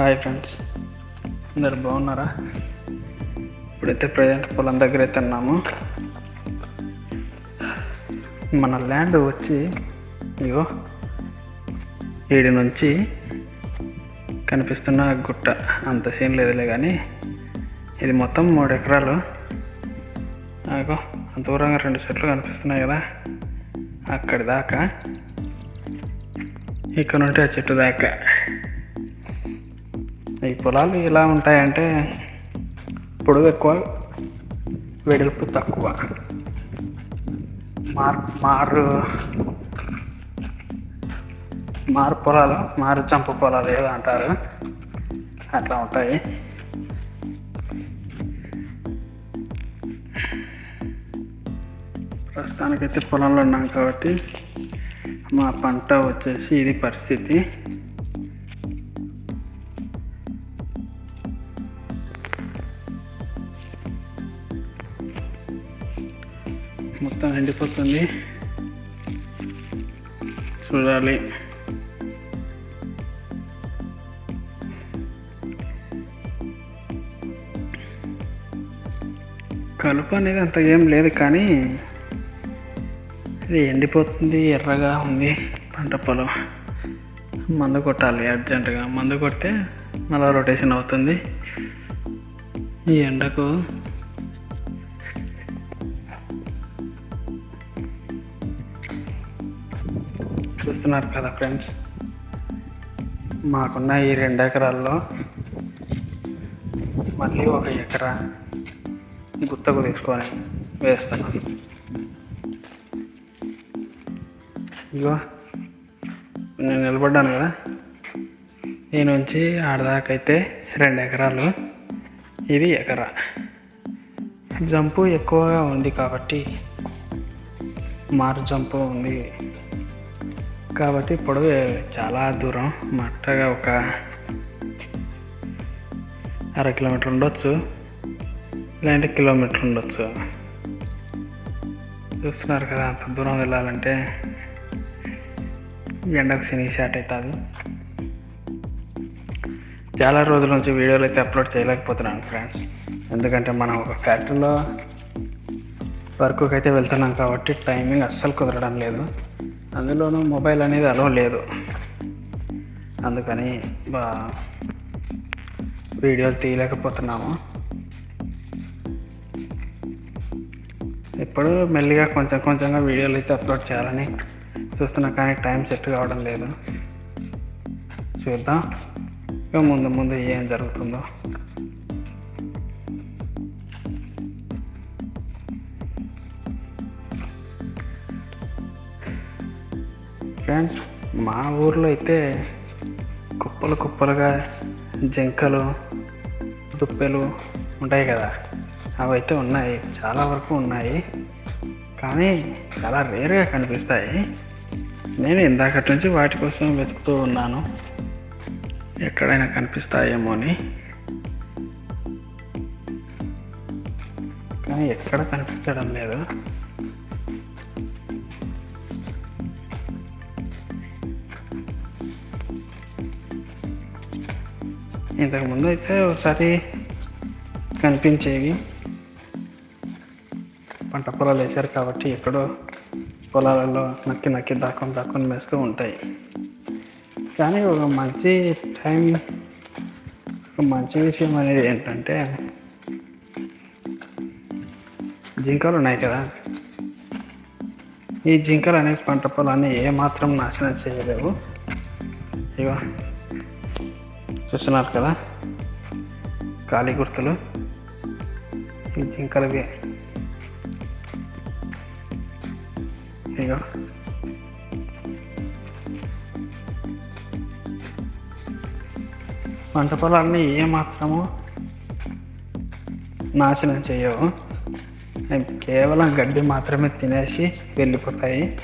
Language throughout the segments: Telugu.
హాయ్ ఫ్రెండ్స్ అందరు బాగున్నారా? ఇప్పుడైతే ప్రజెంట్ పొలం దగ్గర అయితే ఉన్నాము. మన ల్యాండ్ వచ్చి ఇగో ఏడు నుంచి కనిపిస్తున్న గుట్ట. అంత సీన్ లేదులే కానీ ఇది మొత్తం మూడు ఎకరాలు. అగో దూరంగా రెండు చెట్లు కనిపిస్తున్నాయి కదా. అక్కడి దాకా. ఇక్కడ నుండి ఆ చెట్టు దాకా. ఈ పొలాలు ఎలా ఉంటాయంటే పొడవు ఎక్కువ వెడల్పు తక్కువ. మార్ మారు మారు పొలాలు మారు చంపు పొలాలు ఏదో అంటారు. అట్లా ఉంటాయి. ప్రస్తుతానికైతే పొలంలో ఉన్నాం కాబట్టి మా పంట వచ్చేసి ఇది పరిస్థితి. మొత్తం ఎండిపోతుంది. చూడాలి. కలుపు అనేది అంత ఏం లేదు కానీ ఇది ఎండిపోతుంది ఎర్రగా ఉంది పంట పొలం. మందు కొట్టాలి అర్జెంటుగా మందు కొడితే మళ్ళీ రొటేషన్ అవుతుంది. ఈ ఎండకు చూస్తున్నారు కదా ఫ్రెండ్స్. మాకున్న ఈ రెండు ఎకరాల్లో మళ్ళీ ఒక ఎకరా గుత్తకు తీసుకొని వేస్తున్నాను ఇగో నేను నిలబడ్డాను కదా. ఈ నుంచి ఆడదాకైతే రెండు ఎకరాలు. ఇది ఎకరా. జంపు ఎక్కువగా ఉంది కాబట్టి మారు జంపు ఉంది. కాబట్టి పొడవు చాలా దూరం మట్టగా ఒక అర కిలోమీటర్ ఉండొచ్చు లేదంటే కిలోమీటర్ ఉండొచ్చు. చూస్తున్నారు కదా అంత దూరం వెళ్ళాలంటే ఎండకు శని స్టార్ట్ అవుతుంది. చాలా రోజుల నుంచి వీడియోలు అయితే అప్లోడ్ చేయలేకపోతున్నాను ఫ్రెండ్స్. ఎందుకంటే మనం ఒక ఫ్యాక్టరీలో వర్క్కి అయితే వెళ్తున్నాం కాబట్టి టైమింగ్ అస్సలు కుదరడం లేదు. అందులోనూ మొబైల్ అనేది అలవ లేదు. అందుకని బా వీడియోలు తీయలేకపోతున్నాము. ఇప్పుడు మెల్లిగా కొంచెం కొంచెంగా వీడియోలు అయితే అప్లోడ్ చేయాలని చూస్తున్నా కానీ టైం సెట్ కావడం లేదు. చూద్దాం. ఇక ముందు ముందు ఏం జరుగుతుందో. ఫ్రెండ్స్ మా ఊర్లో అయితే కుప్పలు కుప్పలుగా జింకలు దుప్పెలు ఉంటాయి కదా. అవి అయితే ఉన్నాయి చాలా వరకు ఉన్నాయి. కానీ చాలా రేర్గా కనిపిస్తాయి. నేను ఇందాకటి నుంచి వాటి కోసం వెతుకుతూ ఉన్నాను. ఎక్కడైనా కనిపిస్తాయేమో అని. కానీ ఎక్కడ కనిపించడం లేదు. ఇంతకుముందు అయితే ఒకసారి కనిపించేవి. పంట పొలాలు వేశారు కాబట్టి ఎక్కడో పొలాలలో నక్కి నక్కి దాక్కుని దాక్కుని వేస్తూ ఉంటాయి. కానీ ఒక మంచి టైం ఒక మంచి విషయం అనేది ఏంటంటే జింకలు ఉన్నాయి కదా. ఈ జింకలు అనేవి పంట పొలాన్ని ఏమాత్రం నాశనం చేయలేవు. ఇవా చూస్తున్నారు కదా? ఖాళీ గుర్తులు ఈ జింకలవి. ఇగో పంట పొలాన్ని ఏమాత్రము నాశనం చేయవు. అవి కేవలం గడ్డి మాత్రమే తినేసి వెళ్ళిపోతాయి.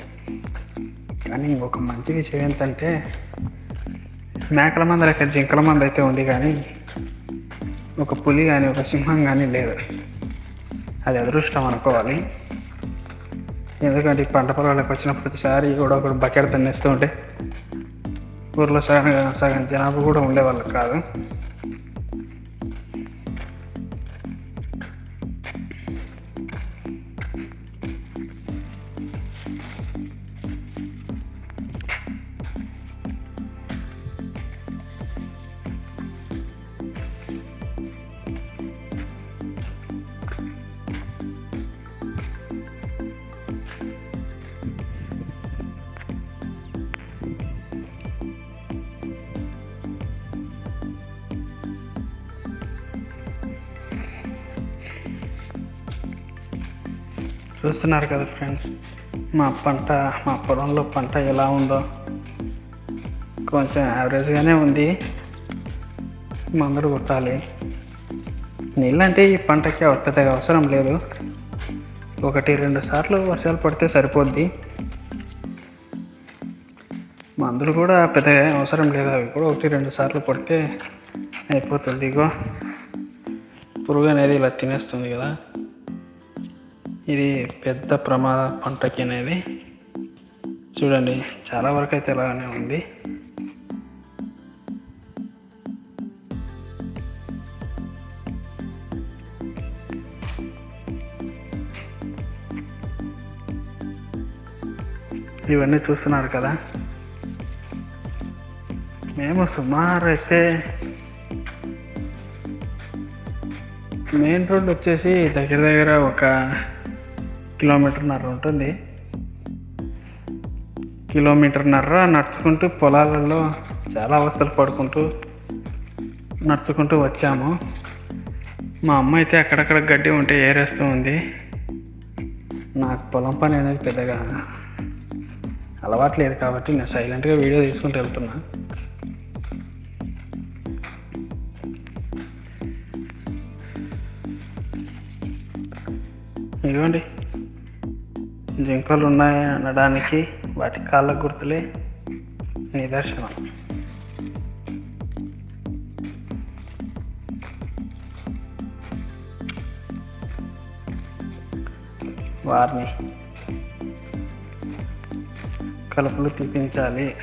కానీ ఒక మంచి విషయం ఏంటంటే మేకల మంద లేక జింకల మంద అయితే ఉంది కానీ ఒక పులి కానీ ఒక సింహం కానీ లేదు. అది అదృష్టం అనుకోవాలి. ఎందుకంటే పంట పొలాలకు వచ్చిన ప్రతిసారి కూడా ఒకడు బకెట్ తన్నేస్తూ ఉంటే ఊర్లో సగం సగం జనాభా కూడా ఉండేవాళ్ళు కాదు. చూస్తున్నారు కదా ఫ్రెండ్స్ మా పంట మా పొలంలో పంట ఎలా ఉందో. కొంచెం యావరేజ్గానే ఉంది. మందులు కొట్టాలి. నీళ్ళంటే ఈ పంటకి పెద్దగా అవసరం లేదు. ఒకటి రెండు సార్లు వర్షాలు పడితే సరిపోద్ది. మందులు కూడా పెద్దగా అవసరం లేదు. అవి కూడా ఒకటి రెండు సార్లు పడితే అయిపోతుంది. ఇగో పురుగు అనేది ఇలా తినేస్తుంది కదా. ఇది పెద్ద ప్రమాద పంటకి అనేది. చూడండి చాలా వరకు అయితే ఇలానే ఉంది. ఇవన్నీ చూస్తున్నారు కదా. మేము సుమారు అయితే మెయిన్ రోడ్ వచ్చేసి దగ్గర దగ్గర ఒక కిలోమీటర్న్నర ఉంటుంది. కిలోమీటర్న్నర నడుచుకుంటూ పొలాలలో చాలా అవస్థలు పడుకుంటూ నడుచుకుంటూ వచ్చాము. మా అమ్మ అయితే అక్కడక్కడ గడ్డి ఉంటే ఏరేస్తూ ఉంది. నాకు పొలం పని అనేది పెద్దగా అలవాట్లేదు కాబట్టి నేను సైలెంట్గా వీడియో తీసుకుంటూ వెళ్తున్నా. ఇదిగోండి. జింకలు ఉన్నాయి అనడానికి వాటి కాళ్ళ గుర్తులే నిదర్శనం. వారిని కలుపులు తీపించాలి.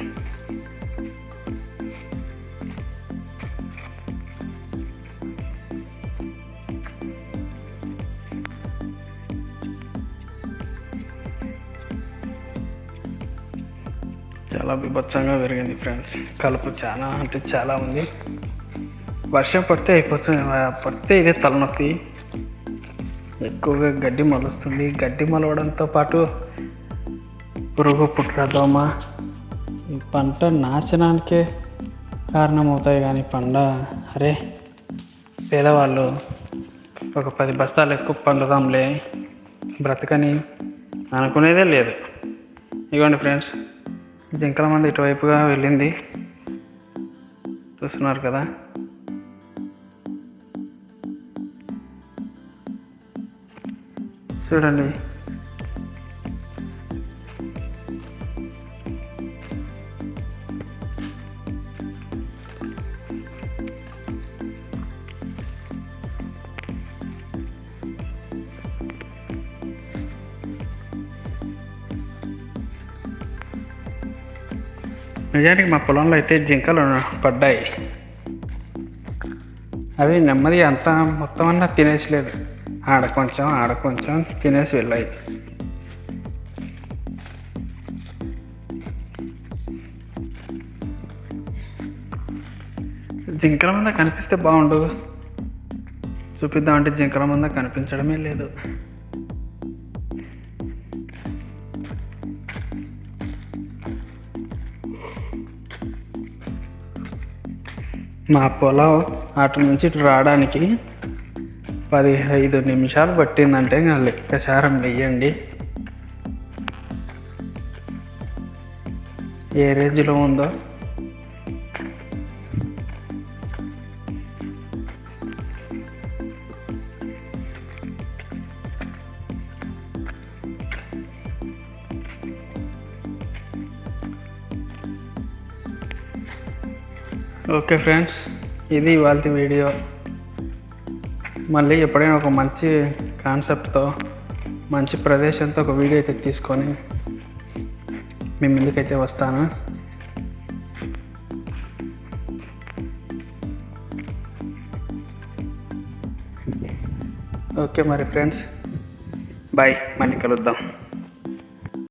చాలా బీభత్సంగా పెరిగింది ఫ్రెండ్స్. కలుపు చాలా అంటే చాలా ఉంది. వర్షం పడితే అయిపోతుంది పడితే ఇదే తలనొప్పి. ఎక్కువగా గడ్డి మలుస్తుంది. గడ్డి మొలవడంతో పాటు పురుగు పుట్ల దోమ? ఈ పంట నాశనానికే కారణమవుతాయి కానీ పంట అరే పేదవాళ్ళు ఒక పది బస్తాలు ఎక్కువ పండుదాంలే బ్రతకని అనుకునేదే లేదు. ఇవ్వండి ఫ్రెండ్స్ జింకల మంది ఇటువైపుగా వెళ్ళింది. చూస్తున్నారు కదా. చూడండి. నిజానికి మా పొలంలో అయితే జింకలు పడ్డాయి. అవి నెమ్మది అంతా మొత్తం అన్నా తినేసలేదు. ఆడ కొంచెం ఆడ కొంచెం తినేసి వెళ్ళాయి. జింకల మంద కనిపిస్తే బాగుండు. చూపిద్దామంటే జింకల మంద కనిపించడమే లేదు. నా పొలం అటు నుంచి ఇటు రావడానికి పదిహైదు నిమిషాలు పట్టిందంటే ఇంకా లెక్కసారం వెయ్యండి. ఏ రేంజ్లో ఉందో? ఓకే ఫ్రెండ్స్ ఇది ఇవాళ వీడియో. మళ్ళీ ఎప్పుడైనా ఒక మంచి కాన్సెప్ట్తో మంచి ప్రదేశంతో ఒక వీడియో అయితే తీసుకొని మీ ముందుకైతే వస్తాను. ఓకే మరి ఫ్రెండ్స్ బాయ్. మళ్ళీ కలుద్దాం.